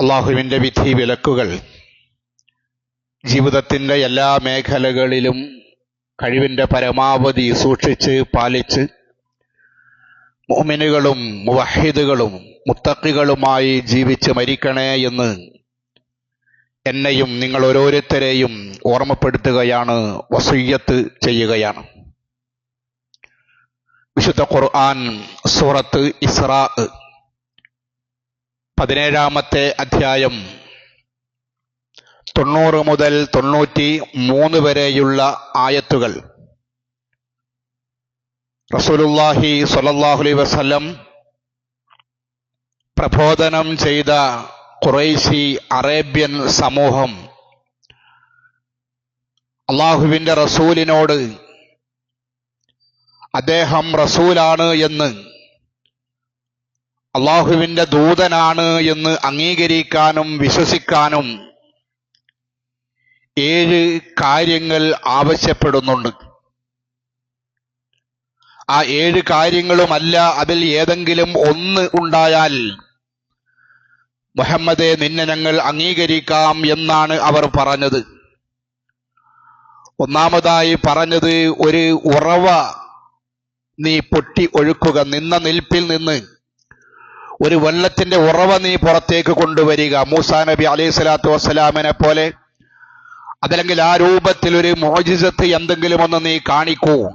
അള്ളാഹുവിന്റെ വിധി വിലക്കുകൾ. ജീവിതത്തിന്റെ എല്ലാ മേഖലകളിലും കഴിവിന്റെ പരമാവധി സൂക്ഷിച്ച് പാലിച്ച് മോമിനുകളും മുവഹിദുകളും മുത്തക്കികളുമായി ജീവിച്ച് മരിക്കണേ എന്ന് എന്നെയും നിങ്ങൾ ഓരോരുത്തരെയും ഓർമ്മപ്പെടുത്തുകയാണ് വസൂയത്ത് ചെയ്യുകയാണ്. വിശുദ്ധ ഖുർആൻ സൂറത്ത് ഇസ്രാ പതിനേഴാമത്തെ അധ്യായം. തൊണ്ണൂറ് മുതൽ തൊണ്ണൂറ്റി മൂന്ന് വരെയുള്ള ആയത്തുകൾ. റസൂലുല്ലാഹി സ്വല്ലല്ലാഹു വസ്ലം പ്രബോധനം ചെയ്ത ഖുറൈശി അറേബ്യൻ സമൂഹം അള്ളാഹുവിന്റെ റസൂലിനോട് അദ്ദേഹം റസൂലാണ് എന്ന് അള്ളാഹുവിന്റെ ദൂതനാണ് എന്ന് അംഗീകരിക്കാനും വിശ്വസിക്കാനും ഏഴ് കാര്യങ്ങൾ ആവശ്യപ്പെടുന്നുണ്ട്. ആ ഏഴ് കാര്യങ്ങളുമല്ല അതിൽ ഏതെങ്കിലും ഒന്ന് ഉണ്ടായാൽ മുഹമ്മദെ നിന്നെ ഞങ്ങൾ അംഗീകരിക്കാം എന്നാണ് അവർ പറഞ്ഞത്. ഒന്നാമതായി പറഞ്ഞത് ഒരു ഉറവ നീ പൊട്ടി ഒഴുക്കുക നിന്ന നിൽപ്പിൽ നിന്ന് ഒരു വെള്ളത്തിന്റെ ഉറവ നീ പുറത്തേക്ക് കൊണ്ടുവരിക. മൂസാ നബി അലൈഹി സ്വലാത്തു വസ്സലാമിനെ പോലെ. അതല്ലെങ്കിൽ ആ രൂപത്തിൽ ഒരു മോജിസത്ത് എന്തെങ്കിലും ഒന്ന് നീ കാണിക്കൂ.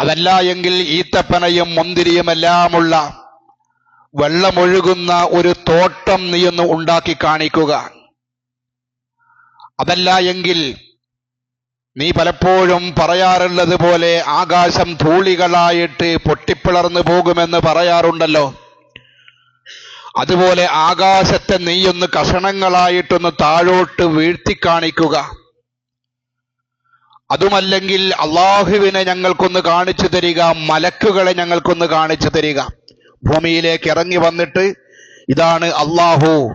അതല്ല എങ്കിൽ ഈത്തപ്പനയും മുന്തിരിയും എല്ലാമുള്ള വെള്ളമൊഴുകുന്ന ഒരു തോട്ടം നീ ഒന്ന് ഉണ്ടാക്കി കാണിക്കുക. അതല്ല എങ്കിൽ നീ പലപ്പോഴും പറയാറുള്ളത് പോലെ ആകാശം ധൂളികളായിട്ട് പൊട്ടിപ്പിളർന്നു പോകുമെന്ന് പറയാറുണ്ടല്ലോ. അതുപോലെ ആകാശത്തെ നീയൊന്ന് കഷണങ്ങളായിട്ടൊന്ന് താഴോട്ട് വീഴ്ത്തി കാണിക്കുക. അതുമല്ലെങ്കിൽ അള്ളാഹുവിനെ ഞങ്ങൾക്കൊന്ന് കാണിച്ചു തരിക മലക്കുകളെ ഞങ്ങൾക്കൊന്ന് കാണിച്ചു തരിക. ഭൂമിയിലേക്ക് ഇറങ്ങി വന്നിട്ട് ഇതാണ് അള്ളാഹു.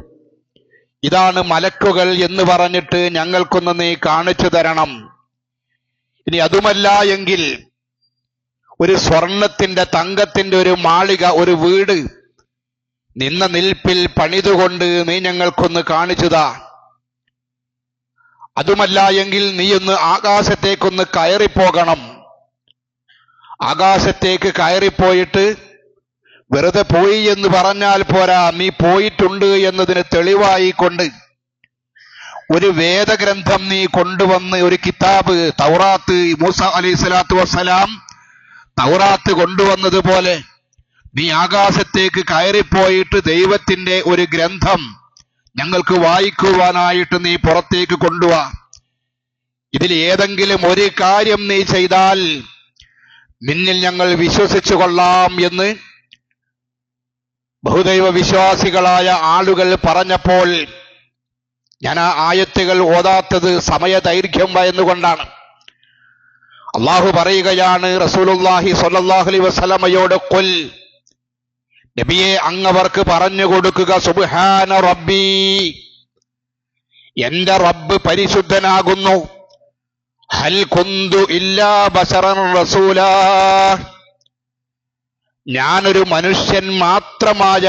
ഇതാണ് മലക്കുകൾ എന്ന് പറഞ്ഞിട്ട് ഞങ്ങൾക്കൊന്ന് നീ കാണിച്ചു തരണം. ഇനി അതുമല്ല എങ്കിൽ ഒരു സ്വർണത്തിന്റെ തങ്കത്തിന്റെ ഒരു മാളിക ഒരു വീട് നിന്ന നിൽപ്പിൽ പണിതുകൊണ്ട് നീ ഞങ്ങൾക്കൊന്ന് കാണിച്ചുതാ. അതുമല്ല എങ്കിൽ നീ ഒന്ന് ആകാശത്തേക്കൊന്ന് കയറിപ്പോകണം. ആകാശത്തേക്ക് കയറിപ്പോയിട്ട് വെറുതെ പോയി എന്ന് പറഞ്ഞാൽ പോരാ നീ പോയിട്ടുണ്ട് എന്നതിന് തെളിവായി കൊണ്ട് ഒരു വേദഗ്രന്ഥം നീ കൊണ്ടുവന്ന് ഒരു കിതാബ് തൗറാത്ത് മൂസ അലൈഹി സ്വലാത്തു വസ്സലാം തൗറാത്ത് കൊണ്ടുവന്നതുപോലെ നീ ആകാശത്തേക്ക് കയറിപ്പോയിട്ട് ദൈവത്തിന്റെ ഒരു ഗ്രന്ഥം ഞങ്ങൾക്ക് വായിക്കുവാനായിട്ട് നീ പുറത്തേക്ക് കൊണ്ടുവാ. ഇതിൽ ഏതെങ്കിലും ഒരു കാര്യം നീ ചെയ്താൽ നിന്നിൽ ഞങ്ങൾ വിശ്വസിച്ചു കൊള്ളാം എന്ന് ബഹുദൈവ വിശ്വാസികളായ ആളുകൾ പറഞ്ഞപ്പോൾ ഞാൻ ആ ആയത്തുകൾ ഓതാത്തത് സമയദൈർഘ്യം വയന്നുകൊണ്ടാണ്. അള്ളാഹു പറയുകയാണ് റസൂലുല്ലാഹി സൊല്ലാഹുലി അലൈഹി വസല്ലമയോട് കൊൽ നബിയെ അങ്ങവർക്ക് പറഞ്ഞു കൊടുക്കുക സുബ്ഹാന റബ്ബി എന്റെ റബ്ബ് പരിശുദ്ധനാകുന്നു. ഹൽ കുന്തു ഇല്ലാ ബസറൻ റസൂല ഞാനൊരു മനുഷ്യൻ മാത്രമായ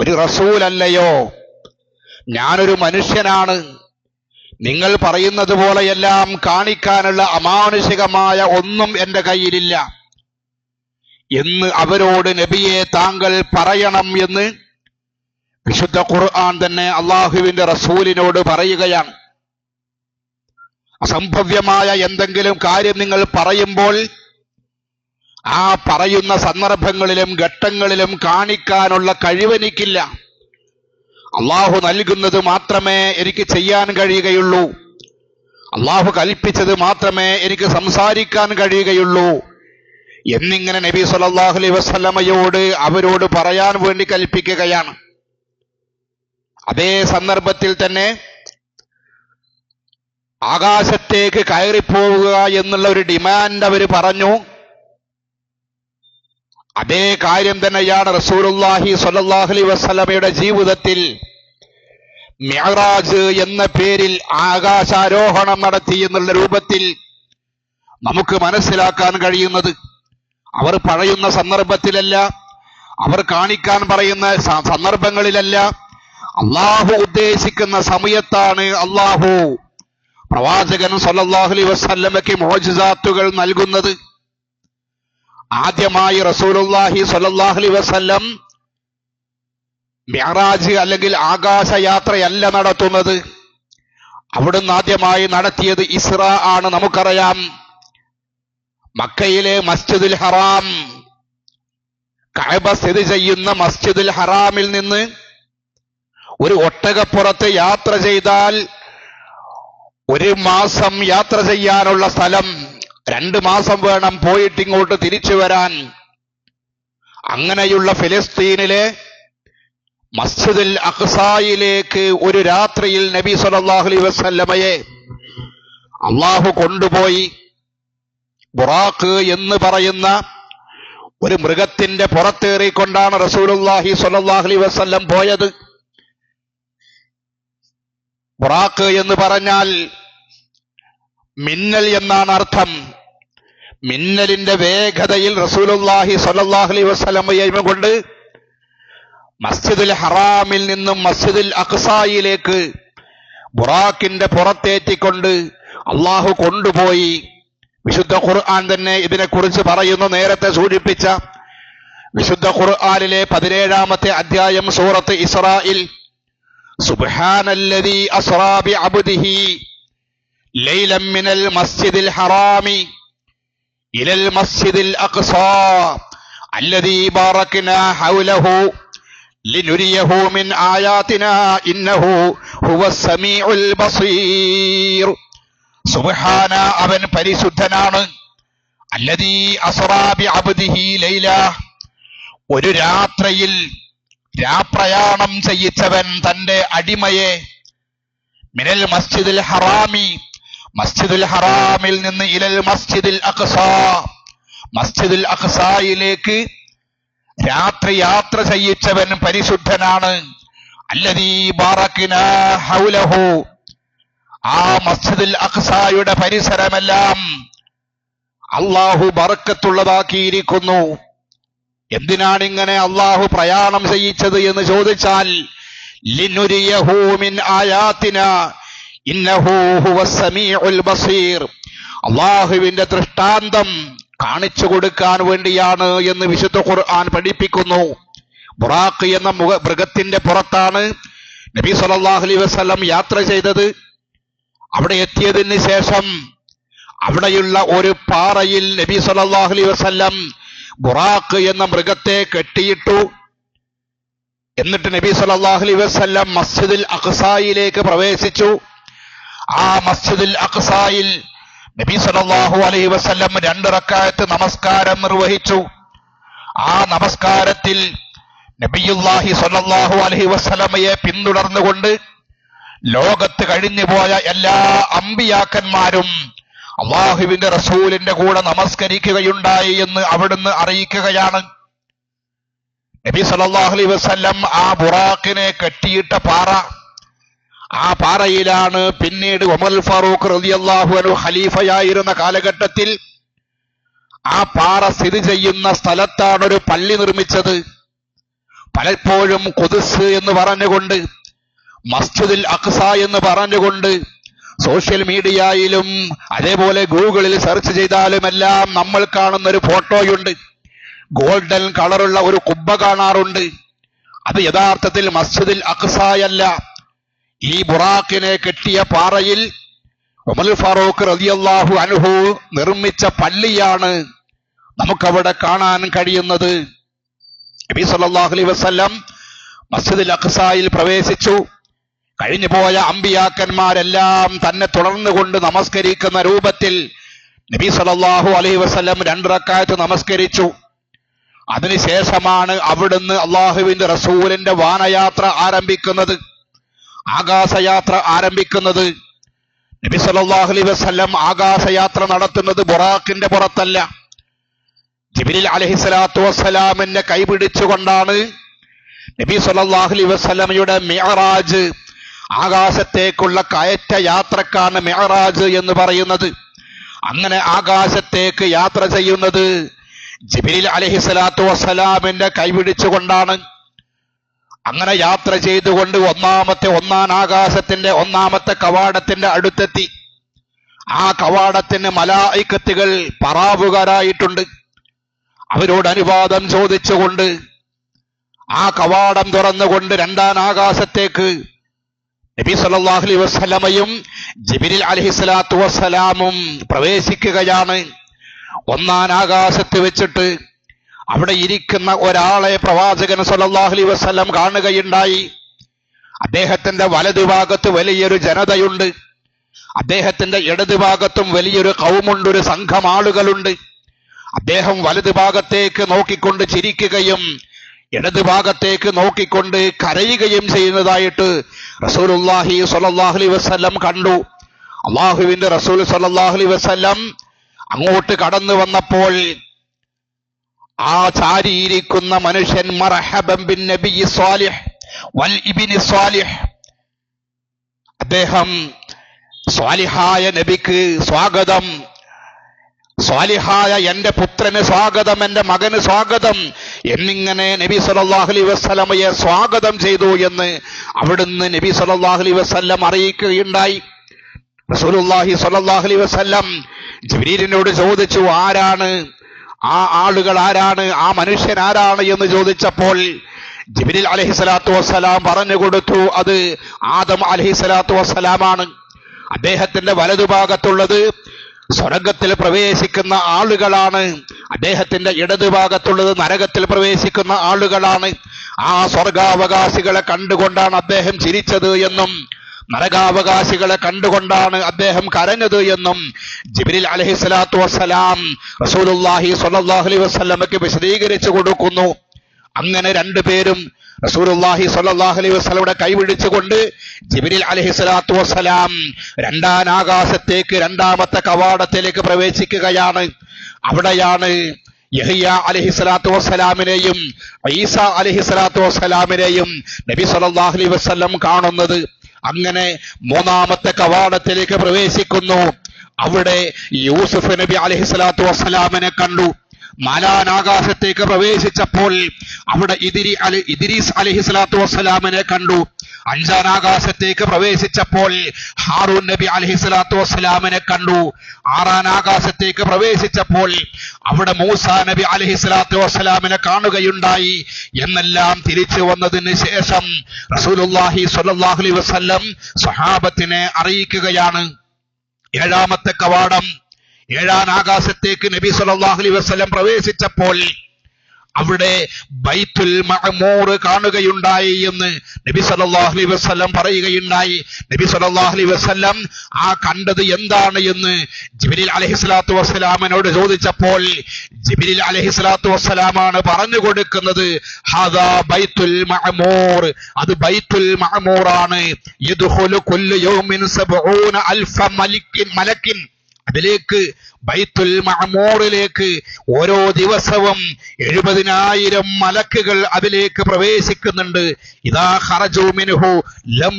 ഒരു റസൂലല്ലയോ? ഞാനൊരു മനുഷ്യനാണ്. നിങ്ങൾ പറയുന്നത് പോലെയെല്ലാം കാണിക്കാനുള്ള അമാനുഷികമായ ഒന്നും എന്റെ കയ്യിലില്ല. എന്ന് അവരോട് നബിയെ താങ്കൾ പറയണം എന്ന് വിശുദ്ധ ഖുർആൻ തന്നെ അള്ളാഹുവിന്റെ റസൂലിനോട് പറയുകയാണ്. അസംഭവ്യമായ എന്തെങ്കിലും കാര്യം നിങ്ങൾ പറയുമ്പോൾ ആ പറയുന്ന സന്ദർഭങ്ങളിലും ഘട്ടങ്ങളിലും കാണിക്കാനുള്ള കഴിവെനിക്കില്ല. അള്ളാഹു നൽകുന്നത് മാത്രമേ എനിക്ക് ചെയ്യാൻ കഴിയുകയുള്ളൂ. അള്ളാഹു കൽപ്പിച്ചത് മാത്രമേ എനിക്ക് സംസാരിക്കാൻ കഴിയുകയുള്ളൂ. എന്നിങ്ങനെ നബി സലാഹുലി അലൈഹി വസല്ലമയോട് അവരോട് പറയാൻ വേണ്ടി കൽപ്പിക്കുകയാണ്. അതേ സന്ദർഭത്തിൽ തന്നെ ആകാശത്തേക്ക് കയറിപ്പോവുക എന്നുള്ള ഒരു ഡിമാൻഡ് അവർ പറഞ്ഞു. അതേ കാര്യം തന്നെയാണ് സ്വല്ലല്ലാഹു അലൈഹി വസല്ലമയുടെ ജീവിതത്തിൽ മിഅറാജ് എന്ന പേരിൽ ആകാശാരോഹണം നടത്തി എന്നുള്ള രൂപത്തിൽ നമുക്ക് മനസ്സിലാക്കാൻ കഴിയുന്നത്. അവർ പറയുന്ന സന്ദർഭത്തിലല്ല അവർ കാണിക്കാൻ പറയുന്ന സന്ദർഭങ്ങളിലല്ല. അള്ളാഹു ഉദ്ദേശിക്കുന്ന സമയത്താണ് അള്ളാഹു പ്രവാചകൻ സല്ലല്ലാഹു അലൈഹി വസല്ലമയ്ക്ക് മോജിസാത്തുകൾ നൽകുന്നത്. ആദ്യമായി റസൂലുള്ളാഹി സ്വല്ലല്ലാഹു അലൈഹി വസല്ലം മിഅറാജ് അല്ലെങ്കിൽ ആകാശയാത്രയല്ല നടത്തുന്നത്. അവിടുന്ന് ആദ്യമായി നടത്തിയത് ഇസ്ര ആണ് നമുക്കറിയാം. മക്കയിലെ മസ്ജിദുൽ ഹറാം കഅബ സ്ഥിതി ചെയ്യുന്ന മസ്ജിദുൽ ഹറാമിൽ നിന്ന് ഒരു ഒട്ടകപ്പുറത്ത് യാത്ര ചെയ്താൽ ഒരു മാസം യാത്ര ചെയ്യാനുള്ള സ്ഥലം രണ്ട് മാസം വേണം പോയിട്ട് ഇങ്ങോട്ട് തിരിച്ചു വരാൻ. അങ്ങനെയുള്ള ഫിലിസ്തീനിലെ മസ്ജിദുൽ അഖ്സായിലേക്ക് ഒരു രാത്രിയിൽ നബി സല്ലല്ലാഹു അലൈഹി വസല്ലമയെ അള്ളാഹു കൊണ്ടുപോയി. ബുറാഖ് എന്ന് പറയുന്ന ഒരു മൃഗത്തിന്റെ പുറത്തേറിക്കൊണ്ടാണ് റസൂലുല്ലാഹി സ്വല്ലല്ലാഹു അലൈഹി വസല്ലം പോയത്. ബുറാഖ് എന്ന് പറഞ്ഞാൽ മിന്നൽ എന്നാണ് അർത്ഥം. മിന്നലിന്റെ വേഗതയിൽ റസൂലുള്ളാഹി സ്വല്ലല്ലാഹു അലൈഹി വസല്ലമയെ കൊണ്ട് മസ്ജിദുൽ ഹറാമിൽ നിന്നും മസ്ജിദുൽ അഖ്സായിലേക്ക് ബുറാക്കിന്റെ പുറത്തേറ്റിക്കൊണ്ട് അള്ളാഹു കൊണ്ടുപോയി. വിശുദ്ധ ഖുർആൻ തന്നെ ഇതിനെക്കുറിച്ച് പറയുന്നു. നേരത്തെ സൂചിപ്പിച്ച വിശുദ്ധ ഖുർആനിലെ പതിനേഴാമത്തെ അധ്യായം സൂറത്ത് ഇസ്രായിൽ സുബ്ഹാനല്ലദീ അസ്റാബി അബ്ദിഹി ലൈലം മിനൽ മസ്ജിദിൽ ഹറാമി. ഇലൽ മസ്ജിദിൽ അഖ്സാ അല്ലദീ ബാറക്നാ ഹൗലഹു ലിനുരിയഹു മിൻ ആയാതിനാ ഇന്നഹു ഹുവ സമീഉൽ ബസീർ. സുബ്ഹാന അവൻ പരിശുദ്ധനാണ്. അല്ലദീ അസ്റാ ബിഅബ്ദിഹി ലൈല. ഒരു രാത്രിയിൽ രാപ്രയാണം ചെയ്യിച്ചവൻ തന്റെ അടിമയെ. മിനൽ മസ്ജിദിൽ ഹറാമി മസ്ജിദുൽ ഹറാമിൽ നിന്ന് ഇലൽ മസ്ജിദുൽ അഖ്സ മസ്ജിദുൽ അഖ്സയിലേക്ക് രാത്രി യാത്ര ചെയ്യിച്ചവൻ പരിശുദ്ധനാണ്. അല്ലദീ ബാറക്കിന ഹൗലഹു. ആ മസ്ജിദുൽ അഖ്സയുടെ പരിസരമെല്ലാം അള്ളാഹു ബറക്കത്തുള്ളതാക്കിയിരിക്കുന്നു. എന്തിനാണ് ഇങ്ങനെ അള്ളാഹു പ്രയാണം ചെയ്യിച്ചത് എന്ന് ചോദിച്ചാൽ ലിനുരിയഹു മിൻ ആയാത്തിന. അള്ളാഹുവിന്റെ ദൃഷ്ടാന്തം കാണിച്ചു കൊടുക്കാൻ വേണ്ടിയാണ് എന്ന് വിശുദ്ധ ഖുർആൻ പഠിപ്പിക്കുന്നു. ബുറാഖ് എന്ന മുഖ മൃഗത്തിന്റെ പുറത്താണ് നബി സല്ലല്ലാഹു അലൈഹി വസല്ലം യാത്ര ചെയ്തത്. അവിടെ എത്തിയതിന് ശേഷം അവിടെയുള്ള ഒരു പാറയിൽ നബി സല്ലല്ലാഹു അലൈഹി വസല്ലം ബുറാഖ് എന്ന മൃഗത്തെ കെട്ടിയിട്ടു. എന്നിട്ട് നബി സല്ലല്ലാഹു അലൈഹി വസല്ലം മസ്ജിദുൽ അഖ്സായിലേക്ക് പ്രവേശിച്ചു. ആ മസ്ജിദിൽ അഖ്സായിൽ നബി സല്ലല്ലാഹു അലൈഹി വസല്ലം രണ്ട് റക്കായത്ത് നമസ്കാരം നിർവഹിച്ചു. ആ നമസ്കാരത്തിൽ നബിയുല്ലാഹി സല്ലല്ലാഹു അലൈഹി വസല്ലമയെ പിന്തുടർന്നുകൊണ്ട് ലോകത്ത് കഴിഞ്ഞുപോയ എല്ലാ അമ്പിയാക്കന്മാരും അള്ളാഹുവിന്റെ റസൂലിന്റെ കൂടെ നമസ്കരിക്കുകയുണ്ടായി എന്ന് അവിടുന്ന് അറിയിക്കുകയാണ്. നബി സല്ലല്ലാഹു അലൈഹി വസല്ലം ആ ബുറാഖിനെ കെട്ടിയിട്ട പാറ ആ പാറയിലാണ് പിന്നീട് ഉമർ ഫാറൂഖ് റളിയല്ലാഹു അനു ഖലീഫയായിരുന്ന കാലഘട്ടത്തിൽ ആ പാറ സ്ഥിതി ചെയ്യുന്ന സ്ഥലത്താണ് ഒരു പള്ളി നിർമ്മിച്ചത്. പലപ്പോഴും കൊതുസ് എന്ന് പറഞ്ഞുകൊണ്ട് മസ്ജിദുൽ അഖ്സ എന്ന് പറഞ്ഞുകൊണ്ട് സോഷ്യൽ മീഡിയയിലും അതേപോലെ ഗൂഗിളിൽ സെർച്ച് ചെയ്താലും എല്ലാം നമ്മൾ കാണുന്ന ഒരു ഫോട്ടോയുണ്ട്. ഗോൾഡൻ കളറുള്ള ഒരു കുബ്ബ കാണാറുണ്ട്. അത് യഥാർത്ഥത്തിൽ മസ്ജിദുൽ അഖ്സായല്ല ഈ ബുറാക്കിനെ കെട്ടിയ പാറയിൽ ഉമർ ഫാറൂഖ് റളിയല്ലാഹു അൻഹു നിർമ്മിച്ച പള്ളിയാണ് നമുക്കവിടെ കാണാൻ കഴിയുന്നത്. നബി സല്ലല്ലാഹു അലൈഹി വസല്ലം മസ്ജിദുൽ അഖ്സായിൽ പ്രവേശിച്ചു. കഴിഞ്ഞുപോയ അമ്പിയാക്കന്മാരെല്ലാം തന്നെ തുടർന്നുകൊണ്ട് നമസ്കരിക്കുന്ന രൂപത്തിൽ നബി സല്ലല്ലാഹു അലൈഹി വസല്ലം രണ്ട് റക്കായത്ത് നമസ്കരിച്ചു. അതിനുശേഷമാണ് അവിടുന്ന് അള്ളാഹുവിന്റെ റസൂലിന്റെ വാനയാത്ര ആരംഭിക്കുന്നത്. ആകാശയാത്ര ആരംഭിക്കുന്നത് നബി സല്ലല്ലാഹു അലൈഹി വസല്ലം ആകാശയാത്ര നടത്തുന്നത് ബുറാഖിന്റെ പുറത്തല്ല. ജിബിലിൽ അലഹിസ്സലാത്തു വസ്സലാമിനെ കൈപിടിച്ചുകൊണ്ടാണ് നബി സല്ലല്ലാഹു അലൈഹി വസല്ലമയുടെ മിഅറാജ് ആകാശത്തേക്കുള്ള കയറ്റ യാത്രക്കാണ് മിഅറാജ് എന്ന് പറയുന്നത്. അങ്ങനെ ആകാശത്തേക്ക് യാത്ര ചെയ്യുന്നത് ജിബിലിൽ അലഹിസ്സലാത്തു വസ്സലാമിന്റെ കൈപിടിച്ചുകൊണ്ടാണ്. അങ്ങനെ യാത്ര ചെയ്തുകൊണ്ട് ഒന്നാമത്തെ ഒന്നാം ആകാശത്തിന്റെ ഒന്നാമത്തെ കവാടത്തിന്റെ അടുത്തെത്തി. ആ കവാടത്തിന് മലായിക്കത്തുകൾ പറാവുകാരായിട്ടുണ്ട്. അവരോട് അനുവാദം ചോദിച്ചുകൊണ്ട് ആ കവാടം തുറന്നുകൊണ്ട് രണ്ടാം ആകാശത്തേക്ക് നബി സല്ലല്ലാഹു അലൈഹി വസല്ലമയും ജിബിരിൽ അലഹിസ്സലാത്തു വസ്സലാമും പ്രവേശിക്കുകയാണ്. ഒന്നാം ആകാശത്ത് വെച്ചിട്ട് അവിടെ ഇരിക്കുന്ന ഒരാളെ പ്രവാചകൻ സല്ലല്ലാഹു അലൈഹി വസല്ലം കാണുകയുണ്ടായി. അദ്ദേഹത്തിന്റെ വലതുഭാഗത്ത് വലിയൊരു ജനതയുണ്ട്. അദ്ദേഹത്തിന്റെ ഇടതുഭാഗത്തും വലിയൊരു കൗമുണ്ട് ഒരു സംഘം ആളുകളുണ്ട്. അദ്ദേഹം വലതുഭാഗത്തേക്ക് നോക്കിക്കൊണ്ട് ചിരിക്കുകയും ഇടതുഭാഗത്തേക്ക് നോക്കിക്കൊണ്ട് കരയുകയും ചെയ്യുന്നതായിട്ട് റസൂലുള്ളാഹി സ്വല്ലല്ലാഹു അലൈഹി വസല്ലം കണ്ടു. അള്ളാഹുവിന്റെ റസൂൽ സ്വല്ലല്ലാഹു അലൈഹി വസല്ലം അങ്ങോട്ട് കടന്നു വന്നപ്പോൾ ആ ചാരിയിരിക്കുന്ന മനുഷ്യൻ ബിൻ നബി സ്വാലിഹ് വൽ സ്വാലിഹ് അദ്ദേഹം സ്വാലിഹായ നബിക്ക് സ്വാഗതം. സ്വാലിഹായ എന്റെ പുത്രന് സ്വാഗതം എന്റെ മകന് സ്വാഗതം എന്നിങ്ങനെ നബി സല്ലല്ലാഹു വസ്സലമയെ സ്വാഗതം ചെയ്തു എന്ന് അവിടുന്ന് നബി സല്ലല്ലാഹു വസ്ല്ലം അറിയിക്കുകയുണ്ടായി. റസൂലുള്ളാഹി സ്വല്ലല്ലാഹു അലൈഹി വസല്ലം ജിബ്രീലിനോട് ചോദിച്ചു ആരാണ് ആ ആളുകൾ ആരാണ്? ആ മനുഷ്യൻ ആരാണ് എന്ന് ചോദിച്ചപ്പോൾ ജിബിലിൽ അലൈഹി സ്വലാത്തു വസ്സലാം പറഞ്ഞു കൊടുത്തു അത് ആദം അലൈഹി സ്വലാത്തു വസ്സലാമാണ്. അദ്ദേഹത്തിന്റെ വലതുഭാഗത്തുള്ളത് സ്വർഗത്തിൽ പ്രവേശിക്കുന്ന ആളുകളാണ്. അദ്ദേഹത്തിന്റെ ഇടതുഭാഗത്തുള്ളത് നരകത്തിൽ പ്രവേശിക്കുന്ന ആളുകളാണ്. ആ സ്വർഗാവകാശികളെ കണ്ടുകൊണ്ടാണ് അദ്ദേഹം ചിരിച്ചത് എന്നും നരകാവകാശികളെ കണ്ടുകൊണ്ടാണ് അദ്ദേഹം കരഞ്ഞത് എന്നും ജിബ്രിൽ അലഹി സ്വലാത്തു വസ്സലാം റസൂലുല്ലാഹി സ്വല്ലല്ലാഹു അലൈഹി വസല്ലമയ്ക്ക് വിശദീകരിച്ചു കൊടുക്കുന്നു. അങ്ങനെ രണ്ടുപേരും റസൂലുള്ളാഹി സ്വല്ലല്ലാഹു അലൈഹി വസല്ലമയുടെ കൈപിടിച്ചുകൊണ്ട് ജിബ്രീൽ അലഹി സ്വലാത്തു വസ്സലാം രണ്ടാം ആകാശത്തേക്ക് രണ്ടാമത്തെ കവാടത്തിലേക്ക് പ്രവേശിക്കുകയാണ്. അവിടെയാണ് യഹിയ അലഹി സ്വലാത്തു വസ്സലാമിനെയും ഈസ അലഹി സ്വലാത്തു വസ്സലാമിനെയും നബി സല്ലല്ലാഹു അലൈഹി വസല്ലം കാണുന്നത്. അങ്ങനെ മൂന്നാമത്തെ കവാടത്തിലേക്ക് പ്രവേശിക്കുന്നു. അവിടെ യൂസുഫ് നബി അലഹിസ്ലാത്തു വസ്സലാമിനെ കണ്ടു. നാലാനാകാശത്തേക്ക് പ്രവേശിച്ചപ്പോൾ അവിടെ ഇതിരി അലി ഇദ്രീസ് അലഹി സ്വലാത്തു വസ്സലാമിനെ കണ്ടു. അഞ്ചാനാകാശത്തേക്ക് പ്രവേശിച്ചപ്പോൾ ഹാറൂൻ നബി അലഹി സ്വലാത്തു വസ്സലാമിനെ കണ്ടു. ആറാം ആകാശത്തേക്ക് പ്രവേശിച്ചപ്പോൾ അവിടെ മൂസ നബി അലഹി സ്വലാത്തു വസ്സലാമിനെ കാണുകയുണ്ടായി. എന്നെല്ലാം തിരിച്ചു വന്നതിന് ശേഷം റസൂലുല്ലാഹി സ്വല്ലല്ലാഹു അലൈഹി വസല്ലം സ്വഹാബത്തിനെ അറിയിക്കുകയാണ്. ഏഴാമത്തെ കവാടം ഏഴാം ആകാശത്തേക്ക് നബി സല്ലല്ലാഹു അലൈഹി വസല്ലം പ്രവേശിച്ചപ്പോൾ അവിടെ ബൈത്തുൽ മഅമൂർ കാണുകയുണ്ടായി എന്ന് നബി സല്ലല്ലാഹു അലൈഹി വസല്ലം പറയുകയുണ്ടായി. നബി സല്ലല്ലാഹു അലൈഹി വസല്ലം ആ കണ്ടത് എന്താണ് എന്ന് ജിബ്രീൽ അലൈഹിസ്സലാത്തു വസ്സലാമിനോട് ചോദിച്ചപ്പോൾ ജിബ്രീൽ അലൈഹിസ്സലാത്തു വസ്സലാമാണ് പറഞ്ഞു കൊടുക്കുന്നത് ഹാദാ ബൈത്തുൽ മഅമൂർ. അത് ബൈത്തുൽ മഅമൂറാണ്. യദ്ഖുലു കുല്ലു യൗമിൻ സബ്ഊന അൽഫ മലിക്കിൻ മലക്കിൻ. അതിലേക്ക് ബൈത്തുൽ മഹമൂറിലേക്ക് ഓരോ ദിവസവും എഴുപതിനായിരം മലക്കുകൾ അതിലേക്ക് പ്രവേശിക്കുന്നുണ്ട്. ഇതാ ഖറജു മിൻഹു ലം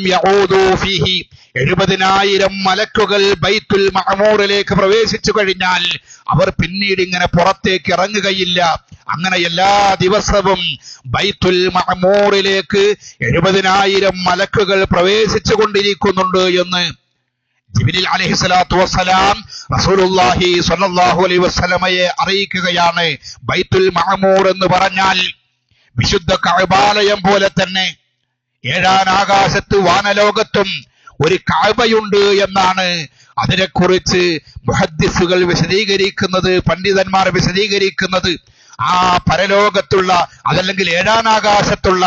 ഫീഹി. എഴുപതിനായിരം മലക്കുകൾ ബൈത്തുൽ മഹമൂറിലേക്ക് പ്രവേശിച്ചു കഴിഞ്ഞാൽ അവർ പിന്നീട് ഇങ്ങനെ പുറത്തേക്ക് ഇറങ്ങുകയില്ല. അങ്ങനെ എല്ലാ ദിവസവും ബൈത്തുൽ മഹമൂറിലേക്ക് എഴുപതിനായിരം മലക്കുകൾ പ്രവേശിച്ചു കൊണ്ടിരിക്കുന്നുണ്ട് എന്ന് ജിബിലിൽ അലൈഹി സ്വലാത്തു വസ്സലാം സ്വല്ലല്ലാഹു അലൈഹി വസല്ലമയെ അറിയിക്കുകയാണ്. ബൈത്തുൽ മഅമൂർ എന്ന് പറഞ്ഞാൽ വിശുദ്ധ കഅബാലയം പോലെ തന്നെ ഏഴാം ആകാശത്ത് വാനലോകത്തും ഒരു കഅബയുണ്ട് എന്നാണ് അതിനെക്കുറിച്ച് മുഹദ്ദിസുകൾ വിശദീകരിക്കുന്നത് പണ്ഡിതന്മാർ വിശദീകരിക്കുന്നത്. ആ പരലോകത്തുള്ള അതല്ലെങ്കിൽ ഏഴാം ആകാശത്തുള്ള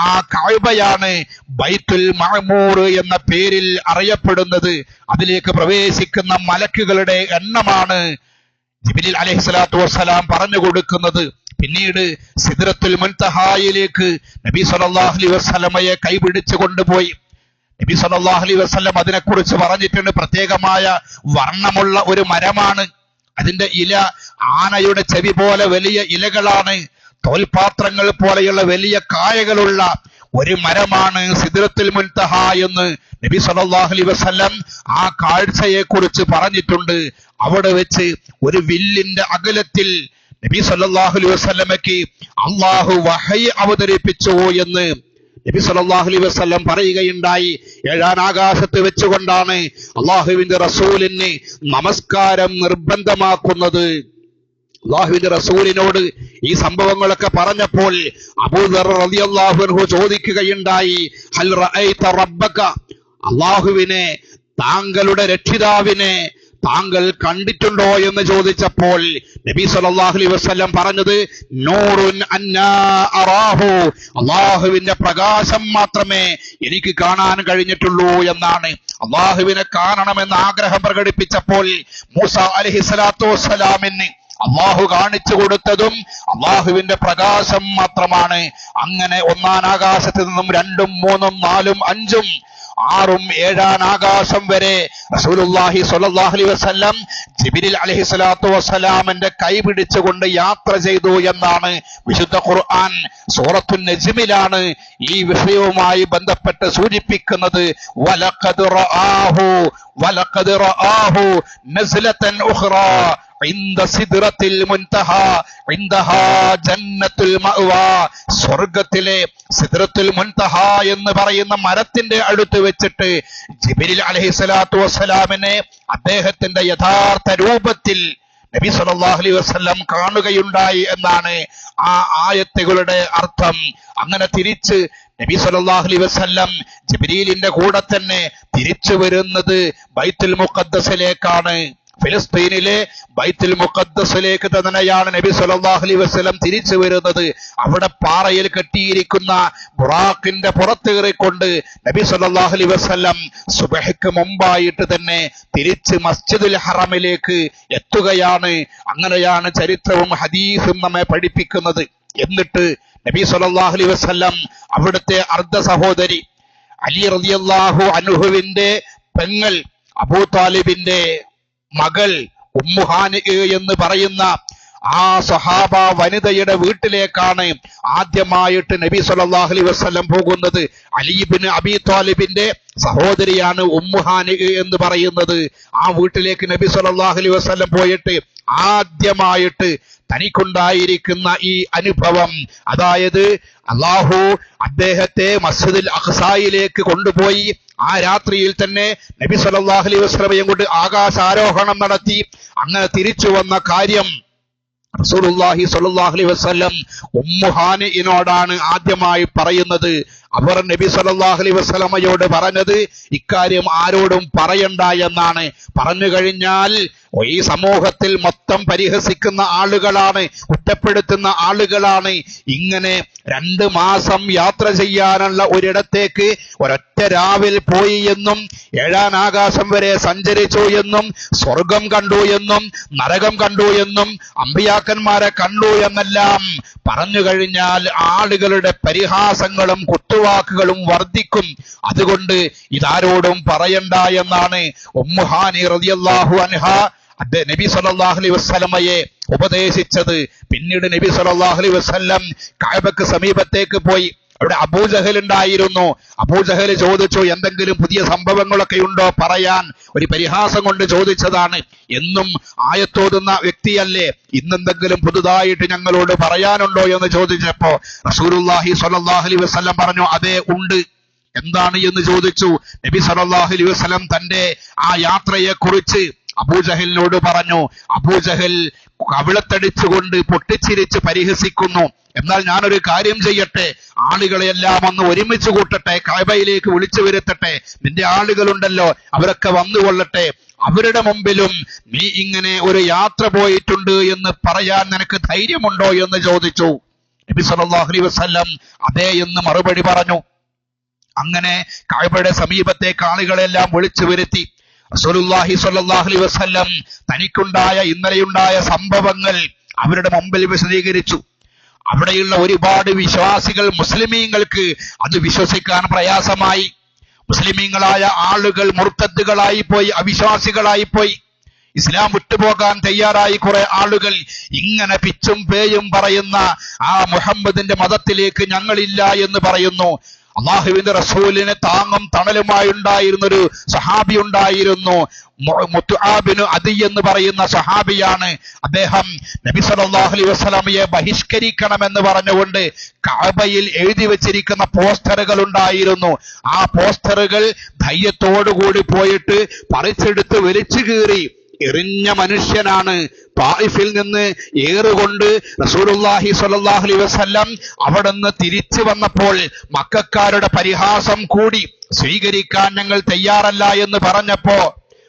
ആ കാഴ്ബയാണ് ബൈത്തുൽ മഹമൂർ എന്ന പേരിൽ അറിയപ്പെടുന്നത്. അതിലേക്ക് പ്രവേശിക്കുന്ന മലക്കുകളുടെ എണ്ണമാണ് ജിബിലിൽ അലൈഹിസ്സലാത്തു വസ്സലാം പറഞ്ഞു കൊടുക്കുന്നത്. പിന്നീട് സിദ്രത്തുൽ മുൻതഹായിലേക്ക് നബി സല്ലല്ലാഹു അലൈഹി വസല്ലമയെ കൈപിടിച്ചു കൊണ്ടുപോയി. നബി സല്ലല്ലാഹു അലൈഹി വസല്ലം അതിനെക്കുറിച്ച് പറഞ്ഞിട്ടുണ്ട്. പ്രത്യേകമായ വർണമുള്ള ഒരു മരമാണ്. അതിന്റെ ഇല ആനയുടെ ചെവി പോലെ വലിയ ഇലകളാണ്. തോൽപാത്രങ്ങൾ പോലെയുള്ള വലിയ കായകളുള്ള ഒരു മരമാണ് സിദ്രത്തുൽ മുൻതഹ എന്ന് നബി സല്ലല്ലാഹു അലൈഹി വസല്ലം ആ കാഴ്ചയെ കുറിച്ച് പറഞ്ഞിട്ടുണ്ട്. അവിടെ വെച്ച് ഒരു വില്ലിന്റെ അകലത്തിൽ നബി സല്ലല്ലാഹു അലൈഹി അള്ളാഹു വഹൈ അവതരിപ്പിച്ചു എന്ന് നബി സല്ലല്ലാഹു അലൈഹി വസല്ലം പറയുകയുണ്ടായി. ഏഴാൻ ആകാശത്ത് വെച്ചുകൊണ്ടാണ് അള്ളാഹുവിന്റെ റസൂലിന് നമസ്കാരം നിർബന്ധമാക്കുന്നത്. അള്ളാഹുവിന്റെ റസൂലിനോട് ഈ സംഭവങ്ങളൊക്കെ പറഞ്ഞപ്പോൾ ചോദിക്കുകയുണ്ടായി അള്ളാഹുവിനെ താങ്കളുടെ രക്ഷിതാവിനെ താങ്കൾ കണ്ടിട്ടുണ്ടോ എന്ന് ചോദിച്ചപ്പോൾ നബി സല്ലല്ലാഹു അലൈഹി വസല്ലം പറഞ്ഞത് നൂറുൻ അന്നാ അറാഹു. അള്ളാഹുവിന്റെ പ്രകാശം മാത്രമേ എനിക്ക് കാണാൻ കഴിഞ്ഞിട്ടുള്ളൂ എന്നാണ്. അള്ളാഹുവിനെ കാണണമെന്ന് ആഗ്രഹം പ്രകടിപ്പിച്ചപ്പോൾ മൂസ അലൈഹി സ്വലാത്തു വസ്സലാമിന് അള്ളാഹു കാണിച്ചു കൊടുത്തതും അള്ളാഹുവിന്റെ പ്രകാശം മാത്രമാണ്. അങ്ങനെ ഒന്നാം ആകാശത്ത് നിന്നും രണ്ടും മൂന്നും നാലും അഞ്ചും ആറും ഏഴാം ആകാശം വരെ റസൂലുള്ളാഹി സ്വല്ലല്ലാഹു അലൈഹി വസല്ലം ജിബ്രീൽ സ്വലാത്തു വസ്സലാമിന്റെ കൈ പിടിച്ചുകൊണ്ട് യാത്ര ചെയ്തു എന്നാണ് വിശുദ്ധ ഖുർആൻ സൂറത്തു നജ്മിലാണ് ഈ വിഷയവുമായി ബന്ധപ്പെട്ട് സൂചിപ്പിക്കുന്നത്. വലഖദ് റആഹു വലഖദ് റആഹു നസ്ലതൻ ഉഖ്റാ സ്വർഗത്തിലെ സിദ്രത്തുൽ മുൻതഹ എന്ന് പറയുന്ന മരത്തിന്റെ അടുത്ത് വെച്ചിട്ട് ജിബിരിൽ അലഹിസ്വലാത്തു വസ്സലാമിനെ അദ്ദേഹത്തിന്റെ യഥാർത്ഥ രൂപത്തിൽ നബി സല്ലല്ലാഹു അലൈഹി വസല്ലം കാണുകയുണ്ടായി എന്നാണ് ആ ആയത്തുകളുടെ അർത്ഥം. അങ്ങനെ തിരിച്ച് നബി സല്ലല്ലാഹു അലൈഹി വസല്ലം ജിബ്രീലിന്റെ കൂടെ തന്നെ തിരിച്ചു വരുന്നത് ബൈത്തുൽ മുഖദ്ദസിലേക്കാണ്. ഫിലിസ്തീനിലെ ബൈത്തുൽ മുഖദ്ദസിലേക്ക് തന്നെയാണ് നബി സല്ലല്ലാഹു അലൈഹി വസല്ലം തിരിച്ചു വരുന്നത്. അവിടെ പാറയിൽ കെട്ടിയിരിക്കുന്ന ബുറാഖിന്റെ പുറത്തേറിക്കൊണ്ട് നബി സല്ലല്ലാഹു അലൈഹി വസല്ലം സുബഹയ്ക്ക് മുമ്പായിട്ട് തന്നെ തിരിച്ച് മസ്ജിദുൽ ഹറമിലേക്ക് എത്തുകയാണ്. അങ്ങനെയാണ് ചരിത്രവും ഹദീസും നമ്മെ പഠിപ്പിക്കുന്നത്. എന്നിട്ട് നബി സല്ലല്ലാഹു അലൈഹി വസല്ലം അവിടുത്തെ അർദ്ധ സഹോദരി അലി റളിയല്ലാഹു അൻഹുവിന്റെ പെങ്ങൾ അബൂ താലിബിന്റെ മകൾ ഉമ്മുഹാന് എന്ന് പറയുന്ന ആ സഹാബ വനിതയുടെ വീട്ടിലേക്കാണ് ആദ്യമായിട്ട് നബി സല്ലല്ലാഹു അലൈഹി വസല്ലം പോകുന്നത്. അലീബിന് അബി താലിബിന്റെ സഹോദരിയാണ് ഉമ്മുഹാന് എന്ന് പറയുന്നത്. ആ വീട്ടിലേക്ക് നബി സല്ലല്ലാഹു അലൈഹി വസല്ലം പോയിട്ട് ആദ്യമായിട്ട് തനിക്കുണ്ടായിരിക്കുന്ന ഈ അനുഭവം അതായത് അള്ളാഹു അദ്ദേഹത്തെ മസ്ജിദുൽ അഖ്സായിലേക്ക് കൊണ്ടുപോയി ആ രാത്രിയിൽ തന്നെ നബി സല്ലല്ലാഹു അലൈഹി വസല്ലമയും കൊണ്ട് ആകാശാരോഹണം നടത്തി. അങ്ങനെ തിരിച്ചു വന്ന കാര്യം സ്വല്ലല്ലാഹു അലൈഹി വസല്ലം ഉമ്മുഹാനിനോടാണ് ആദ്യമായി പറയുന്നത്. അവർ നബി സല്ലല്ലാഹു അലൈഹി വസല്ലമയോട് പറഞ്ഞത് ഇക്കാര്യം ആരോടും പറയണ്ട എന്നാണ്. പറഞ്ഞു കഴിഞ്ഞാൽ ഈ സമൂഹത്തിൽ മൊത്തം പരിഹസിക്കുന്ന ആളുകളാണ് കുറ്റപ്പെടുത്തുന്ന ആളുകളാണ്. ഇങ്ങനെ രണ്ട് മാസം യാത്ര ചെയ്യാനുള്ള ഒരിടത്തേക്ക് ഒരൊറ്റ രാവിൽ പോയി എന്നും ഏഴാൻ ആകാശം വരെ സഞ്ചരിച്ചു എന്നും സ്വർഗം കണ്ടു എന്നും നരകം കണ്ടു എന്നും അമ്പിയാക്കന്മാരെ കണ്ടു എന്നെല്ലാം പറഞ്ഞു കഴിഞ്ഞാൽ ആളുകളുടെ പരിഹാസങ്ങളും കുത്തുവാക്കുകളും വർദ്ധിക്കും. അതുകൊണ്ട് ഇതാരോടും പറയണ്ട എന്നാണ് നബി അലൈഹി വസല്ലമയെ ഉപദേശിച്ചത്. പിന്നീട് നബി സല്ലല്ലാഹു അലൈഹി വസല്ലം കഅബക്ക് സമീപത്തേക്ക് പോയി. അവിടെ അബൂജഹൽ ഉണ്ടായിരുന്നു. അബൂജഹൽ ചോദിച്ചു എന്തെങ്കിലും പുതിയ സംഭവങ്ങളൊക്കെ ഉണ്ടോ പറയാൻ ഒരു പരിഹാസം കൊണ്ട് ചോദിച്ചതാണ്. എന്നും ആയത്തോതുന്ന വ്യക്തിയല്ലേ? ഇന്നെന്തെങ്കിലും പുതുതായിട്ട് ഞങ്ങളോട് പറയാനുണ്ടോ? എന്ന് ചോദിച്ചപ്പോ സ്വല്ലല്ലാഹു അലൈഹി വസല്ലം പറഞ്ഞു അതെ ഉണ്ട്. എന്താണ്? എന്ന് ചോദിച്ചു. നബി സല്ലല്ലാഹു അലൈഹി വസല്ലം തന്റെ ആ യാത്രയെ കുറിച്ച് അബൂജഹലിനോട് പറഞ്ഞു അബൂജഹൽ കവിളത്തടിച്ചുകൊണ്ട് പൊട്ടിച്ചിരിച്ച് പരിഹസിക്കുന്നു. എന്നാൽ ഞാനൊരു കാര്യം ചെയ്യട്ടെ. ആളുകളെല്ലാം ഒന്ന് ഒരുമിച്ച് കൂട്ടട്ടെ. കഅബയിലേക്ക് വിളിച്ചു വരുത്തട്ടെ. നിന്റെ ആളുകളുണ്ടല്ലോ അവരൊക്കെ വന്നുകൊള്ളട്ടെ. അവരുടെ മുമ്പിലും നീ ഇങ്ങനെ ഒരു യാത്ര പോയിട്ടുണ്ട് എന്ന് പറയാൻ നിനക്ക് ധൈര്യമുണ്ടോ എന്ന് ചോദിച്ചു. നബി സല്ലല്ലാഹു അലൈഹി വസല്ലം അതേ എന്ന് മറുപടി പറഞ്ഞു. അങ്ങനെ കാഴ്ബയുടെ സമീപത്തെ ആളുകളെല്ലാം വിളിച്ചു വരുത്തി. സ്വല്ലല്ലാഹു അലൈഹി വസല്ലം തനിക്കുണ്ടായ ഇന്നലെയുണ്ടായ സംഭവങ്ങൾ അവരുടെ മുമ്പിൽ വിശദീകരിച്ചു. അവിടെയുള്ള ഒരുപാട് വിശ്വാസികൾ മുസ്ലിമീങ്ങൾക്ക് അത് വിശ്വസിക്കാൻ പ്രയാസമായി. മുസ്ലിമീങ്ങളായ ആളുകൾ മുർത്തദ്ദുകളായി പോയി അവിശ്വാസികളായി പോയി. ഇസ്ലാം വിട്ടുപോകാൻ തയ്യാറായി കുറെ ആളുകൾ ഇങ്ങനെ പിച്ചും പേയും പറയുന്ന ആ മുഹമ്മദിന്റെ മതത്തിലേക്ക് ഞങ്ങളില്ല എന്ന് പറയുന്നു. അള്ളാഹുവിന്റെ റസൂലിന് താങ്ങും തണലുമായി ഉണ്ടായിരുന്ന ഒരു സഹാബി ഉണ്ടായിരുന്നു. മുത്തുആബിനു അദി എന്ന് പറയുന്ന സഹാബിയാണ്. അദ്ദേഹം നബി സല്ലല്ലാഹു അലൈഹി വസല്ലമയെ ബഹിഷ്കരിക്കണമെന്ന് പറഞ്ഞുകൊണ്ട് കഅബയിൽ എഴുതി വെച്ചിരിക്കുന്ന പോസ്റ്ററുകൾ ഉണ്ടായിരുന്നു. ആ പോസ്റ്ററുകൾ ധൈര്യത്തോടുകൂടി പോയിട്ട് പറിച്ചെടുത്ത് വലിച്ചു കീറി. എറിഞ്ഞ മനുഷ്യനാണ് തായിഫിൽ നിന്ന് ഏറുകൊണ്ട് റസൂലുള്ളാഹി സ്വല്ലല്ലാഹു അലൈഹി വസല്ലം അവിടുന്ന് തിരിച്ചു വന്നപ്പോൾ മക്കാരുടെ പരിഹാസം കൂടി സ്വീകരിക്കാൻ ഞങ്ങൾ തയ്യാറല്ല എന്ന് പറഞ്ഞപ്പോ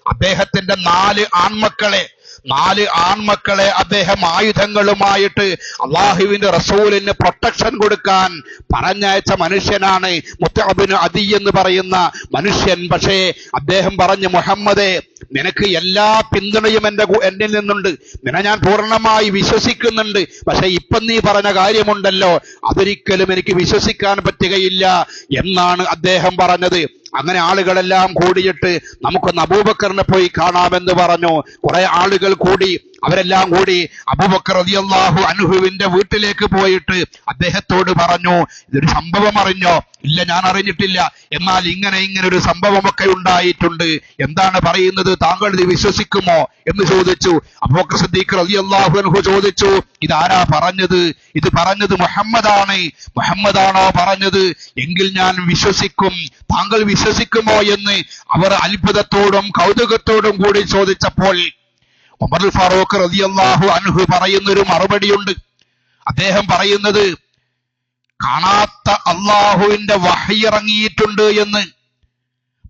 അദ്ദേഹത്തിന്റെ നാല് ആൺമക്കളെ നാല് ആൺമക്കളെ അദ്ദേഹം ആയുധങ്ങളുമായിട്ട് അള്ളാഹുവിന്റെ റസൂലിന് പ്രൊട്ടക്ഷൻ കൊടുക്കാൻ പറഞ്ഞയച്ച മനുഷ്യനാണ് മുത്തഅബിന് അതി എന്ന് പറയുന്ന മനുഷ്യൻ. പക്ഷേ അദ്ദേഹം പറഞ്ഞു മുഹമ്മദേ നിനക്ക് എല്ലാ പിന്തുണയും എന്റെ കൂ- എന്നിൽ നിന്നുണ്ട്. നിന്നെ ഞാൻ പൂർണമായി വിശ്വസിക്കുന്നുണ്ട്. പക്ഷെ ഇപ്പം നീ പറഞ്ഞ കാര്യമുണ്ടല്ലോ. അതൊരിക്കലും എനിക്ക് വിശ്വസിക്കാൻ പറ്റുകയില്ല എന്നാണ് അദ്ദേഹം പറഞ്ഞത്. അങ്ങനെ ആളുകളെല്ലാം കൂടിയിട്ട് നമുക്കൊന്ന് അബൂബക്കറിനെ പോയി കാണാമെന്ന് പറഞ്ഞു. കുറെ ആളുകൾ കൂടി അവരെല്ലാം കൂടി അബൂബക്കർ റളിയല്ലാഹു അൻഹുവിന്റെ വീട്ടിലേക്ക് പോയിട്ട് അദ്ദേഹത്തോട് പറഞ്ഞു ഇതൊരു സംഭവം അറിഞ്ഞോ? ഇല്ല ഞാൻ അറിഞ്ഞിട്ടില്ല. എന്നാൽ ഇങ്ങനെ ഇങ്ങനെ ഒരു സംഭവമൊക്കെ ഉണ്ടായിട്ടുണ്ട്. എന്താണ് പറയുന്നത്? താങ്കൾ ഇത് വിശ്വസിക്കുമോ? എന്ന് ചോദിച്ചു. അബൂബക്കർ സിദ്ദീഖ് റളിയല്ലാഹു അൻഹു ചോദിച്ചു ഇതാരാ പറഞ്ഞത്? ഇത് പറഞ്ഞത് മുഹമ്മദാണ്. മുഹമ്മദാണോ പറഞ്ഞത്? എങ്കിൽ ഞാൻ വിശ്വസിക്കും. താങ്കൾ വിശ്വസിക്കുമോ? എന്ന് അവർ അത്ഭുതത്തോടും കൗതുകത്തോടും കൂടി ചോദിച്ചപ്പോൾ ഉമർ ഫാറൂഖ് റളിയല്ലാഹു അൻഹു പറയുന്ന ഒരു മറുപടിയുണ്ട്. അദ്ദേഹം പറയുന്നത് കാണാത്ത അള്ളാഹുവിന്റെ വഹയിറങ്ങിയിട്ടുണ്ട് എന്ന്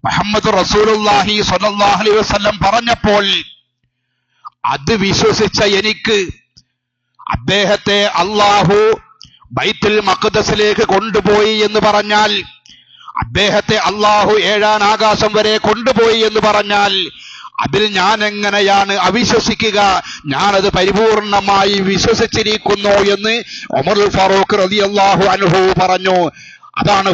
മുഹമ്മദ് റസൂലുള്ളാഹി സ്വല്ലല്ലാഹു അലൈഹി വസല്ലം പറഞ്ഞപ്പോൾ അത് വിശ്വസിച്ച എനിക്ക് അദ്ദേഹത്തെ അള്ളാഹു ബൈത്തുൽ മഖദസിലേക്ക് കൊണ്ടുപോയി എന്ന് പറഞ്ഞാൽ അദ്ദേഹത്തെ അള്ളാഹു ഏഴാം ആകാശം വരെ കൊണ്ടുപോയി എന്ന് പറഞ്ഞാൽ അതിൽ ഞാൻ എങ്ങനെയാണ് അവിശ്വസിക്കുക? ഞാനത് പരിപൂർണമായി വിശ്വസിച്ചിരിക്കുന്നു എന്ന് ഒമർ ഫാറൂഖ് റളിയല്ലാഹു അൻഹു പറഞ്ഞു. അതാണ്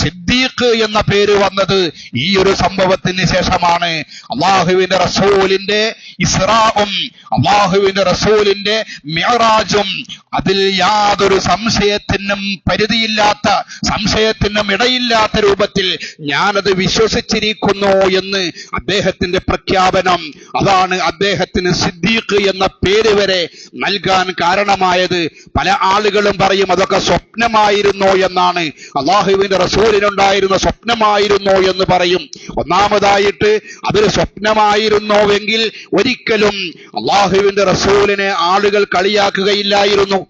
സിദ്ദീഖ്. എന്ന പേര് വന്നത് ഈ ഒരു സംഭവത്തിന് ശേഷമാണ്. അള്ളാഹുവിന്റെ റസൂലിന്റെ ഇസ്രാവും അള്ളാഹുവിന്റെ റസൂലിന്റെ മിഅറാജും അതിൽ യാതൊരു സംശയത്തിനും പരിധിയില്ലാത്ത സംശയത്തിനും ഇടയില്ലാത്ത രൂപത്തിൽ ഞാനത് വിശ്വസിച്ചിരിക്കുന്നു എന്ന് അദ്ദേഹത്തിന്റെ പ്രഖ്യാപനം. അതാണ് അദ്ദേഹത്തിന് സിദ്ദീഖ് എന്ന പേര് വരെ നൽകാൻ കാരണമായത് പല ആളുകളും പറയും അതൊക്കെ സ്വപ്നമായിരുന്നോ എന്നാണ്. അള്ളാഹുവിന്റെ റസൂലിനുണ്ടായിരുന്ന സ്വപ്നമായിരുന്നോ എന്ന് പറയും. ഒന്നാമതായിട്ട് അതൊരു സ്വപ്നമായിരുന്നോവെങ്കിൽ ഒരിക്കലും അള്ളാഹുവിന്റെ റസൂലിനെ ആളുകൾ കളിയാക്കുകയില്ലായിരുന്നു.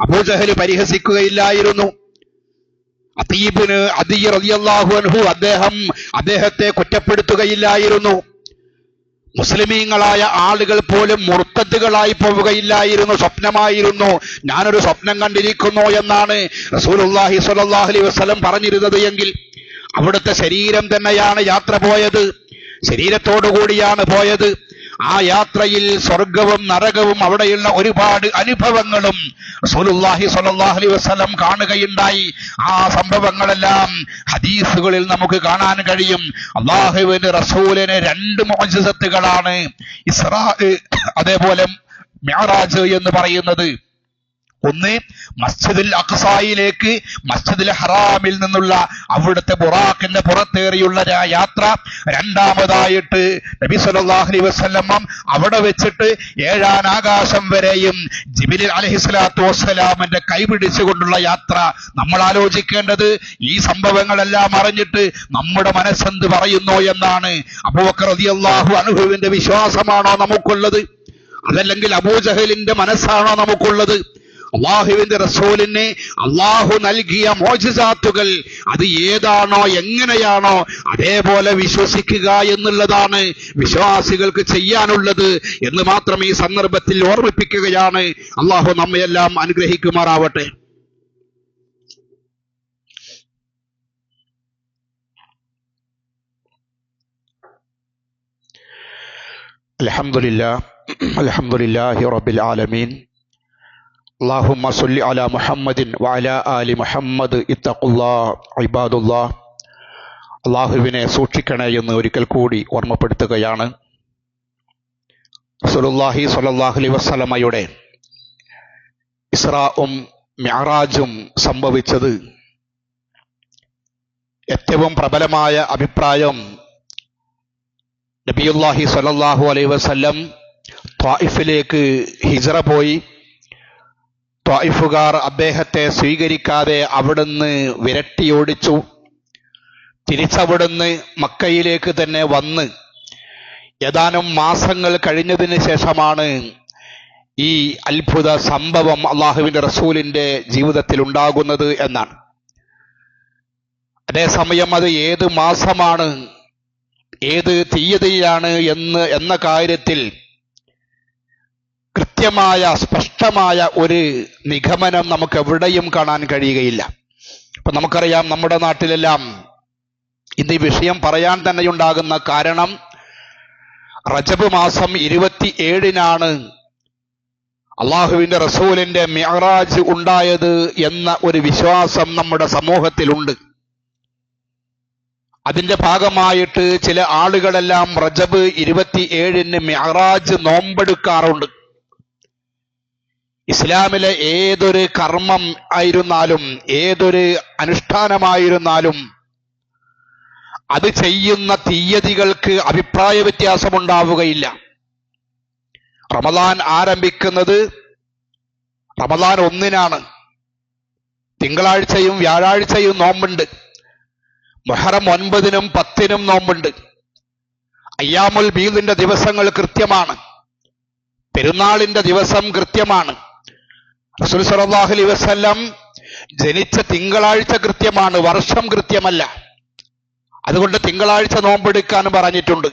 അബൂജഹൽ പരിഹസിക്കുകയില്ലായിരുന്നു. അതീബിന് അദീർ റളിയല്ലാഹു അൻഹു അദ്ദേഹം അദ്ദേഹത്തെ കുറ്റപ്പെടുത്തുകയില്ലായിരുന്നു. മുസ്ലിമീങ്ങളായ ആളുകൾ പോലും മുർത്തദ്ദുകളായി പോവുകയില്ലായിരുന്നു സ്വപ്നമായിരുന്നു. ഞാനൊരു സ്വപ്നം കണ്ടിരിക്കുന്നു എന്നാണ് റസൂലുള്ളാഹി സ്വല്ലല്ലാഹു വസ്ലം പറഞ്ഞിരുന്നത് എങ്കിൽ അവിടുത്തെ ശരീരം തന്നെയാണ് യാത്ര പോയത്. ശരീരത്തോടു കൂടിയാണ് പോയത്. ആ യാത്രയിൽ സ്വർഗവും നരകവും അവിടെയുള്ള ഒരുപാട് അനുഭവങ്ങളും റസൂലുള്ളാഹി സ്വല്ലല്ലാഹു അലൈഹി വസല്ലം കാണുകയുണ്ടായി. ആ സംഭവങ്ങളെല്ലാം ഹദീസുകളിൽ നമുക്ക് കാണാൻ കഴിയും. അള്ളാഹുവിന് റസൂലിന് രണ്ട് മോചിസത്തുകളാണ്. ഇസ്രാ അതേപോലെ മ്യാറാജ് എന്ന് പറയുന്നത്. ഒന്ന് മസ്ജിദുൽ അഖ്സായിലേക്ക് മസ്ജിദുൽ ഹറാമിൽ നിന്നുള്ള അവിടുത്തെ ബുറാഖിന്റെ പുറത്തേറിയുള്ള യാത്ര രണ്ടാമതായിട്ട് നബി സല്ലല്ലാഹു അലൈഹി വസല്ലം അവിടെ വെച്ചിട്ട് ഏഴാൻ ആകാശം വരെയും ജിബിലി അലഹിസ്ലാത്തു വസ്സലാമിന്റെ കൈപിടിച്ചുകൊണ്ടുള്ള യാത്ര നമ്മൾ ആലോചിക്കേണ്ടത്. ഈ സംഭവങ്ങളെല്ലാം അറിഞ്ഞിട്ട് നമ്മുടെ മനസ്സെന്ത് പറയുന്നു എന്നാണ്. അബൂബക്കർ റളിയല്ലാഹു അൻഹുവിന്റെ വിശ്വാസമാണോ നമുക്കുള്ളത്? അതല്ലെങ്കിൽ അബൂജഹലിന്റെ മനസ്സാണോ നമുക്കുള്ളത്? അള്ളാഹുവിന്റെ റസൂലിന് അള്ളാഹു നൽകിയ മോചിസാത്തുകൾ അത് ഏതാണോ എങ്ങനെയാണോ അതേപോലെ വിശ്വസിക്കുക എന്നുള്ളതാണ് വിശ്വാസികൾക്ക് ചെയ്യാനുള്ളത് എന്ന് മാത്രം ഈ സന്ദർഭത്തിൽ ഓർമ്മിപ്പിക്കുകയാണ് അള്ളാഹു നമ്മയെല്ലാം അനുഗ്രഹിക്കുമാറാവട്ടെ الحمد لله الحمد لله رب العالمين اللهم صل على محمد وعلى آل محمد اتقوا الله عباد الله അള്ളാഹുവിനെ സൂക്ഷിക്കണേ എന്ന് ഒരിക്കൽ കൂടി ഓർമ്മപ്പെടുത്തുകയാണ് റസൂലുള്ളാഹി സ്വല്ലല്ലാഹു അലൈഹി വസല്ലമയുടെ ഇസ്രാവും മ്യാറാജും സംഭവിച്ചത് ഏറ്റവും പ്രബലമായ അഭിപ്രായം നബിയുല്ലാഹി സ്വല്ലല്ലാഹു അലൈഹി വസല്ലം ത്വായിഫിലേക്ക് ഹിജറ പോയി ത്വായിഫുകാർ അദ്ദേഹത്തെ സ്വീകരിക്കാതെ അവിടുന്ന് വിരട്ടിയോടിച്ചു. തിരിച്ചവിടുന്ന് മക്കയിലേക്ക് തന്നെ വന്ന് ഏതാനും മാസങ്ങൾ കഴിഞ്ഞതിന് ശേഷമാണ് ഈ അത്ഭുത സംഭവം അള്ളാഹുവിന്റെ റസൂലിന്റെ ജീവിതത്തിൽ ഉണ്ടാകുന്നത് എന്നാണ്. അതേസമയം അത് ഏത് മാസമാണ് ഏത് തീയതിയാണ് എന്ന് എന്ന കാര്യത്തിൽ കൃത്യമായ സ്പഷ്ടമായ ഒരു നിഗമനം നമുക്ക് എവിടെയും കാണാൻ കഴിയുകയില്ല. ഇപ്പൊ നമുക്കറിയാം നമ്മുടെ നാട്ടിലെല്ലാം ഇന്ന് ഈ വിഷയം പറയാൻ തന്നെയുണ്ടാകുന്ന കാരണം റജബ് മാസം ഇരുപത്തി ഏഴിനാണ് അള്ളാഹുവിന്റെ റസൂലിന്റെ മിഅറാജ് ഉണ്ടായത് എന്ന ഒരു വിശ്വാസം നമ്മുടെ സമൂഹത്തിലുണ്ട്. അതിന്റെ ഭാഗമായിട്ട് ചില ആളുകളെല്ലാം റജബ് ഇരുപത്തി ഏഴിന് മിഅറാജ് നോമ്പെടുക്കാറുണ്ട്. ഇസ്ലാമിലെ ഏതൊരു കർമ്മം ആയിരുന്നാലും ഏതൊരു അനുഷ്ഠാനമായിരുന്നാലും അത് ചെയ്യുന്ന തീയതികൾക്ക് അഭിപ്രായ വ്യത്യാസമുണ്ടാവുകയില്ല. റമദാൻ ആരംഭിക്കുന്നത് റമദാൻ ഒന്നിനാണ്. തിങ്കളാഴ്ചയും വ്യാഴാഴ്ചയും നോമ്പുണ്ട്. മൊഹറം ഒൻപതിനും പത്തിനും നോമ്പുണ്ട്. അയ്യാമുൽ ബീദിന്റെ ദിവസങ്ങൾ കൃത്യമാണ്. പെരുന്നാളിന്റെ ദിവസം കൃത്യമാണ്. റസൂൽ സല്ലല്ലാഹു അലൈഹി വസല്ലം ജനിച്ച തിങ്കളാഴ്ച കൃത്യമാണ് വർഷം കൃത്യമല്ല. അതുകൊണ്ട് തിങ്കളാഴ്ച നോമ്പെടുക്കാൻ പറഞ്ഞിട്ടുണ്ട്.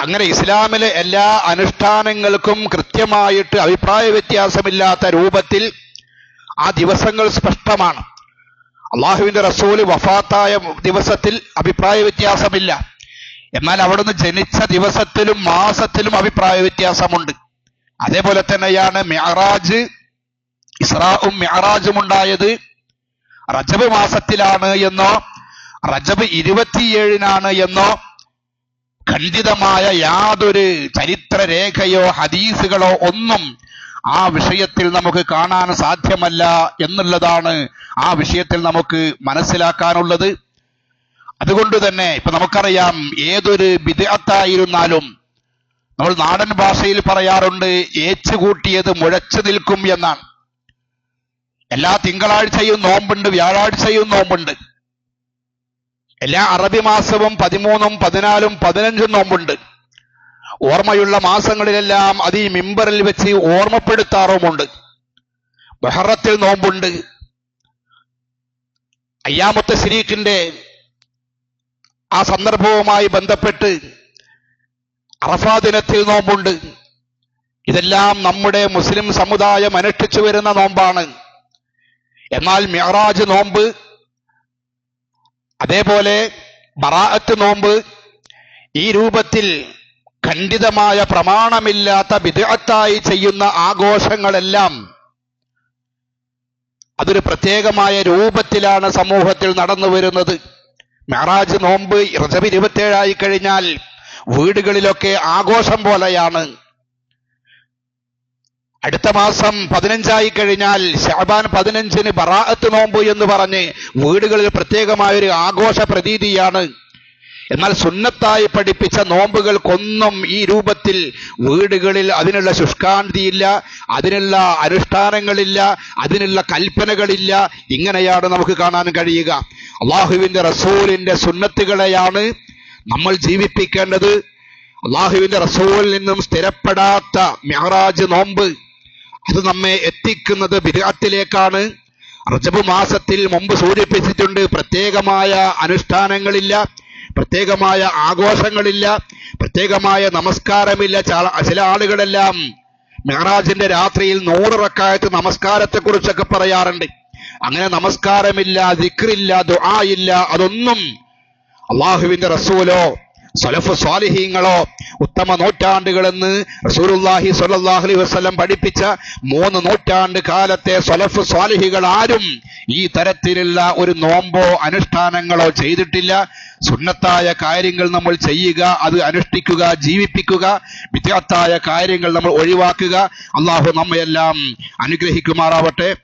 അങ്ങനെ ഇസ്ലാമിലെ എല്ലാ അനുഷ്ഠാനങ്ങൾക്കും കൃത്യമായിട്ട് അഭിപ്രായ വ്യത്യാസമില്ലാത്ത രൂപത്തിൽ ആ ദിവസങ്ങൾ സ്പഷ്ടമാണ്. അള്ളാഹുവിന്റെ റസൂൽ വഫാത്തായ ദിവസത്തിൽ അഭിപ്രായ വ്യത്യാസമില്ല. എന്നാൽ അവിടുന്ന് ജനിച്ച ദിവസത്തിലും മാസത്തിലും അഭിപ്രായ വ്യത്യാസമുണ്ട്. അതേപോലെ തന്നെയാണ് മെഹറാജ് ഇസ്രാവും മെഹറാജും ഉണ്ടായത് റജബ് മാസത്തിലാണ് എന്നോ റജബ് ഇരുപത്തിയേഴിനാണ് എന്നോ ഖണ്ഡിതമായ യാതൊരു ചരിത്രരേഖയോ ഹദീസുകളോ ഒന്നും ആ വിഷയത്തിൽ നമുക്ക് കാണാൻ സാധ്യമല്ല എന്നുള്ളതാണ് ആ വിഷയത്തിൽ നമുക്ക് മനസ്സിലാക്കാനുള്ളത്. അതുകൊണ്ട് തന്നെ ഇപ്പൊ നമുക്കറിയാം ഏതൊരു വിദഗ്ധായിരുന്നാലും നമ്മൾ നാടൻ ഭാഷയിൽ പറയാറുണ്ട് ഏച്ചുകൂട്ടിയത് മുഴച്ചു നിൽക്കും എന്നാണ്. എല്ലാ തിങ്കളാഴ്ചയും നോമ്പുണ്ട് വ്യാഴാഴ്ചയും നോമ്പുണ്ട്. എല്ലാ അറബി മാസവും പതിമൂന്നും പതിനാലും പതിനഞ്ചും നോമ്പുണ്ട്. ഓർമ്മയുള്ള മാസങ്ങളിലെല്ലാം അത് ഈ മിമ്പറിൽ വെച്ച് ഓർമ്മപ്പെടുത്താറുമുണ്ട്. ബഹറത്തിൽ നോമ്പുണ്ട്. അയ്യാമത്തെ ശരീഖിന്റെ ആ സന്ദർഭവുമായി ബന്ധപ്പെട്ട് അറഫാ ദിനത്തിൽ നോമ്പുണ്ട്. ഇതെല്ലാം നമ്മുടെ മുസ്ലിം സമുദായം അനുഷ്ഠിച്ചു വരുന്ന നോമ്പാണ്. എന്നാൽ മിഹറാജ് നോമ്പ് അതേപോലെ ബറാഅത്ത് നോമ്പ് ഈ രൂപത്തിൽ ഖണ്ഡിതമായ പ്രമാണമില്ലാത്ത വിദഗ്ധത്തായി ചെയ്യുന്ന ആഘോഷങ്ങളെല്ലാം അതൊരു പ്രത്യേകമായ രൂപത്തിലാണ് സമൂഹത്തിൽ നടന്നു വരുന്നത്. മെഹറാജ് നോമ്പ് റജബ് ഇരുപത്തേഴായി കഴിഞ്ഞാൽ വീടുകളിലൊക്കെ ആഘോഷം പോലെയാണ്. അടുത്ത മാസം പതിനഞ്ചായി കഴിഞ്ഞാൽ ഷാബാൻ പതിനഞ്ചിന് ബറാഅത്ത് നോമ്പ് എന്ന് പറഞ്ഞ് വീടുകളിൽ പ്രത്യേകമായ ഒരു ആഘോഷ പ്രതീതിയാണ്. എന്നാൽ സുന്നത്തായി പഠിപ്പിച്ച നോമ്പുകൾക്കൊന്നും ഈ രൂപത്തിൽ വീടുകളിൽ അതിനുള്ള ശുഷ്കാന്തിയില്ല അതിനുള്ള അനുഷ്ഠാനങ്ങളില്ല അതിനുള്ള കൽപ്പനകളില്ല. ഇങ്ങനെയാണ് നമുക്ക് കാണാൻ കഴിയുക. അള്ളാഹുവിന്റെ റസൂലിന്റെ സുന്നത്തുകളെയാണ് നമ്മൾ ജീവിപ്പിക്കേണ്ടത്. അള്ളാഹുവിന്റെ റസൂലിൽ നിന്നും സ്ഥിരപ്പെടാത്ത മെഹറാജ് നോമ്പ് അത് നമ്മെ എത്തിക്കുന്നത് ബിരാത്തിലേക്കാണ് റജബ് മാസത്തിൽ മുമ്പ് സൂചിപ്പിച്ചിട്ടുണ്ട് പ്രത്യേകമായ അനുഷ്ഠാനങ്ങളില്ല പ്രത്യേകമായ ആഘോഷങ്ങളില്ല പ്രത്യേകമായ നമസ്കാരമില്ല. ചില ആളുകളെല്ലാം മെഹറാജിന്റെ രാത്രിയിൽ നൂറിറക്കായത്ത് നമസ്കാരത്തെ കുറിച്ചൊക്കെ പറയാറുണ്ട്. അങ്ങനെ നമസ്കാരമില്ല ദിക്റില്ല ദുആ ഇല്ല അതൊന്നും അള്ളാഹുവിന്റെ റസൂലോ സലഫ് സ്വാലിഹീങ്ങളോ ഉത്തമ നൂറ്റാണ്ടുകളെന്ന് റസൂലുള്ളാഹി സ്വല്ലല്ലാഹു അലൈഹി വസല്ലം പഠിപ്പിച്ച മൂന്ന് നൂറ്റാണ്ട് കാലത്തെ സലഫ് സ്വാലിഹികൾ ആരും ഈ തരത്തിലുള്ള ഒരു നോമ്പോ അനുഷ്ഠാനങ്ങളോ ചെയ്തിട്ടില്ല. സുന്നത്തായ കാര്യങ്ങൾ നമ്മൾ ചെയ്യുക അത് അനുഷ്ഠിക്കുക ജീവിപ്പിക്കുക വിദ്യാത്തായ കാര്യങ്ങൾ നമ്മൾ ഒഴിവാക്കുക. അള്ളാഹു നമ്മയെല്ലാം അനുഗ്രഹിക്കുമാറാവട്ടെ.